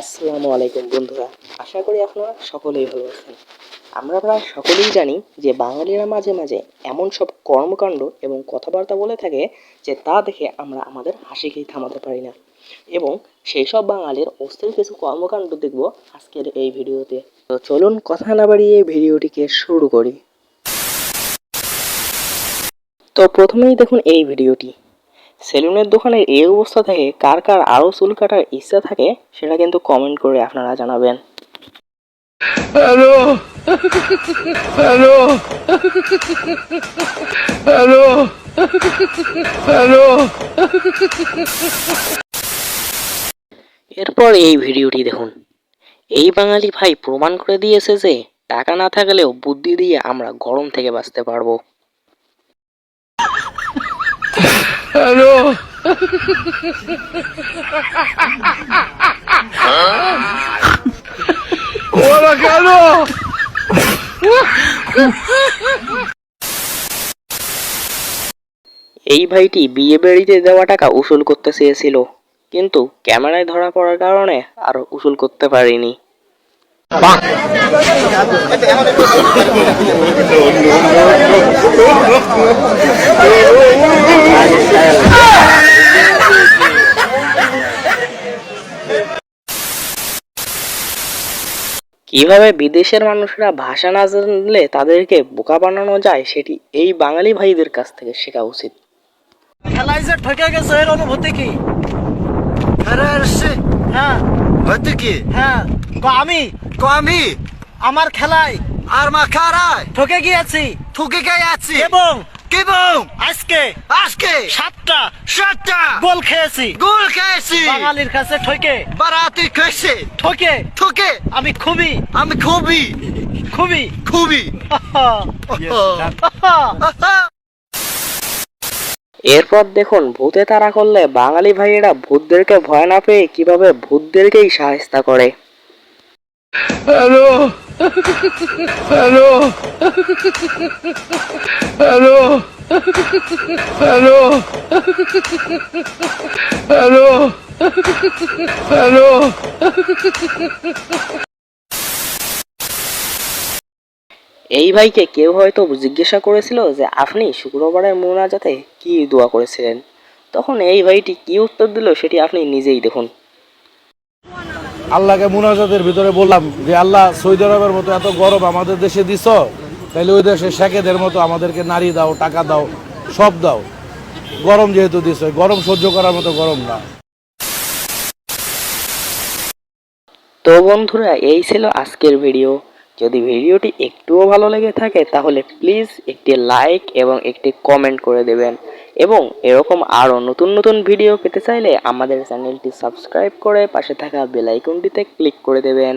আসসালামু আলাইকুম বন্ধুরা। আশা করি আপনারা সকলেই ভালো আছেন। আমরা প্রায় সকলেই জানি যে বাঙালিরা মাঝে মাঝে এমন সব কর্মকাণ্ড এবং কথাবার্তা বলে থাকে যে তা দেখে আমরা আমাদের হাসিকেই থামাতে পারি না। এবং সেই সব বাঙালির অস্থির কিছু কর্মকাণ্ড দেখব আজকের এই ভিডিওতে। তো চলুন কথা না বাড়িয়ে ভিডিওটিকে শুরু করি। তো প্রথমেই দেখুন এই ভিডিওটি। সেলুনের দোকানের এই অবস্থা থেকে কার কার আরও চুল কাটার ইচ্ছা থাকে সেটা কিন্তু কমেন্ট করে আপনারা জানাবেন। হ্যালো? হ্যালো? হ্যালো? হ্যালো? এরপর এই ভিডিওটি দেখুন। এই বাঙালি ভাই প্রমাণ করে দিয়েছে যে টাকা না থাকলেও বুদ্ধি দিয়ে আমরা গরম থেকে বাঁচতে পারব। হ্যালো। ওরা কেন? এই ভাইটি বিয়ে বাড়িতে দেওয়া টাকা উসুল করতে চেয়েছিল কিন্তু ক্যামেরায় ধরা পড়ার কারণে আর উসুল করতে পারিনি। কীভাবে বিদেশের মানুষরা ভাষা না জানলে তাদেরকে বোকা বানানো যায় সেটি এই বাঙালি ভাইদের কাছ থেকে শেখা উচিত। খেলায় যে ঠকে গেছে এর অনুভূতি কি? আরে হ্যাঁ হয়তো কি? হ্যাঁ। তো আমি? আমি? আমার খেলায় আর মা খারায় ঠকে গিয়েছি। ঠকে গে আছি এবং বউ? আজকে। আজকে? সাতটা। সাতটা? গোল খেয়েছি। গোল খেয়েছি। বাঙালির কাছে ঠকে। বারাতি খেয়েছে। ঠকে। ঠুকে। আমি খুবই। আমি খুবই। খুবই। খুবই। এরপর দেখুন ভূতে তারা করলে বাঙালি ভাইয়েরা ভূতদেরকে ভয় না পেয়ে কীভাবে ভূতদেরকেই সাহায্য করে। Hello! Hello hello hello hello hello এই ভাইকে কেউ হয়তো জিজ্ঞাসা করেছিল যে আপনি শুক্রবারের মোনাজাতে কি দোয়া করেছিলেন? তখন এই ভাইটি কি উত্তর দিল সেটি আপনি নিজেই দেখুন। আল্লাহকে মুনাজাতের ভিতরে বললাম যে, আল্লাহ, সৌদি আরবের মতো এত গরম আমাদের দেশে দিছ তাহলে ওই দেশে শেখেদের মতো আমাদেরকে নারী দাও, টাকা দাও, সব দাও। গরম যেহেতু দিছ গরম সহ্য করার মতো গরম না। তো বন্ধুরা, এই ছিল আজকের ভিডিও। যদি ভিডিওটি একটুও ভালো লেগে থাকে, তাহলে প্লিজ একটি লাইক এবং একটি কমেন্ট করে দেবেন। এবং এরকম আরও নতুন নতুন ভিডিও পেতে চাইলে আমাদের চ্যানেলটি সাবস্ক্রাইব করে পাশে থাকা বেল আইকনটিতে ক্লিক করে দেবেন।